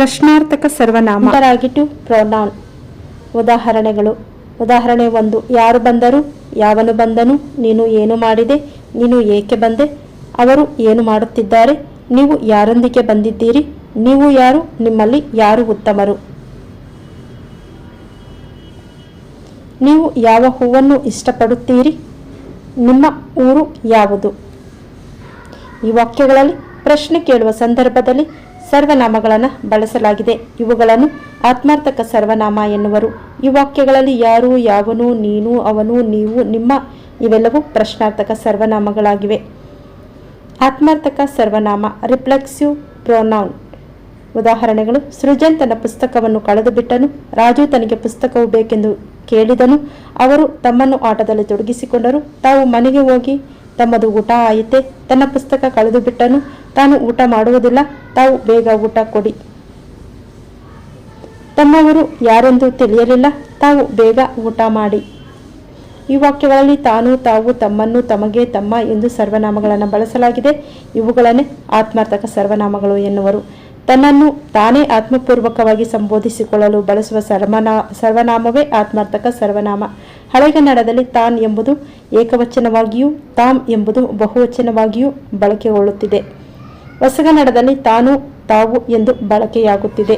ಪ್ರಶ್ನಾರ್ಥಕ ಸರ್ವನಾಮ. ಪ್ರೊನಾನ್. ಉದಾಹರಣೆಗಳು. ಉದಾಹರಣೆ ಒಂದು, ಯಾರು ಬಂದರು? ಯಾವನು ಬಂದನು? ನೀನು ಏನು ಮಾಡಿದೆ? ನೀನು ಏಕೆ ಬಂದೆ? ಅವರು ಏನು ಮಾಡುತ್ತಿದ್ದಾರೆ? ನೀವು ಯಾರೊಂದಿಗೆ ಬಂದಿದ್ದೀರಿ? ನೀವು ಯಾರು? ನಿಮ್ಮಲ್ಲಿ ಯಾರು ಉತ್ತಮರು? ನೀವು ಯಾವ ಹೂವನ್ನು ಇಷ್ಟಪಡುತ್ತೀರಿ? ನಿಮ್ಮ ಊರು ಯಾವುದು? ಈ ವಾಕ್ಯಗಳಲ್ಲಿ ಪ್ರಶ್ನೆ ಕೇಳುವ ಸಂದರ್ಭದಲ್ಲಿ ಸರ್ವನಾಮಗಳನ್ನು ಬಳಸಲಾಗಿದೆ. ಇವುಗಳನ್ನು ಆತ್ಮಾರ್ಥಕ ಸರ್ವನಾಮ ಎನ್ನುವರು. ಈ ವಾಕ್ಯಗಳಲ್ಲಿ ಯಾರು, ಯಾವನು, ನೀನು, ಅವನು, ನೀವು, ನಿಮ್ಮ ಇವೆಲ್ಲವೂ ಪ್ರಶ್ನಾರ್ಥಕ ಸರ್ವನಾಮಗಳಾಗಿವೆ. ಆತ್ಮಾರ್ಥಕ ಸರ್ವನಾಮ, ರಿಫ್ಲೆಕ್ಸಿವ್ ಪ್ರೊನೌನ್. ಉದಾಹರಣೆಗಳು, ಸೃಜನ್ ತನ್ನ ಪುಸ್ತಕವನ್ನು ಕಳೆದು ಬಿಟ್ಟನು ರಾಜು ತನಗೆ ಪುಸ್ತಕವು ಬೇಕೆಂದು ಕೇಳಿದನು, ಅವರು ತಮ್ಮನ್ನು ಆಟದಲ್ಲಿ ತೊಡಗಿಸಿಕೊಂಡರು, ತಾವು ಮನೆಗೆ ಹೋಗಿ ತಮ್ಮದು ಊಟ ಆಯಿತೆ? ತನ್ನ ಪುಸ್ತಕ ಕಳೆದು ಬಿಟ್ಟನು. ತಾನು ಊಟ ಮಾಡುವುದಿಲ್ಲ. ತಾವು ಬೇಗ ಊಟ ಕೊಡಿ. ತಮ್ಮವರು ಯಾರೆಂದು ತಿಳಿಯಲಿಲ್ಲ. ತಾವು ಬೇಗ ಊಟ ಮಾಡಿ. ಈ ವಾಕ್ಯಗಳಲ್ಲಿ ತಾನು ತಾವು ತಮ್ಮನ್ನು ತಮಗೆ ತಮ್ಮ ಎಂದು ಸರ್ವನಾಮಗಳನ್ನು ಬಳಸಲಾಗಿದೆ. ಇವುಗಳನ್ನೇ ಆತ್ಮಾರ್ಥಕ ಸರ್ವನಾಮಗಳು ಎನ್ನುವರು. ತನ್ನನ್ನು ತಾನೇ ಆತ್ಮಪೂರ್ವಕವಾಗಿ ಸಂಬೋಧಿಸಿಕೊಳ್ಳಲು ಬಳಸುವ ಸರ್ವನಾ, ಸರ್ವನಾಮವೇ ಆತ್ಮಾರ್ಥಕ ಸರ್ವನಾಮ. ಹಳೆಗನ್ನಡದಲ್ಲಿ ತಾನ್ ಎಂಬುದು ಏಕವಚನವಾಗಿಯೂ ತಾಮ್ ಎಂಬುದು ಬಹುವಚನವಾಗಿಯೂ ಬಳಕೆಗೊಳ್ಳುತ್ತಿದೆ ಹೊಸಗನ್ನಡದಲ್ಲಿ ತಾನು ತಾವು ಎಂದು ಬಳಕೆಯಾಗುತ್ತಿದೆ.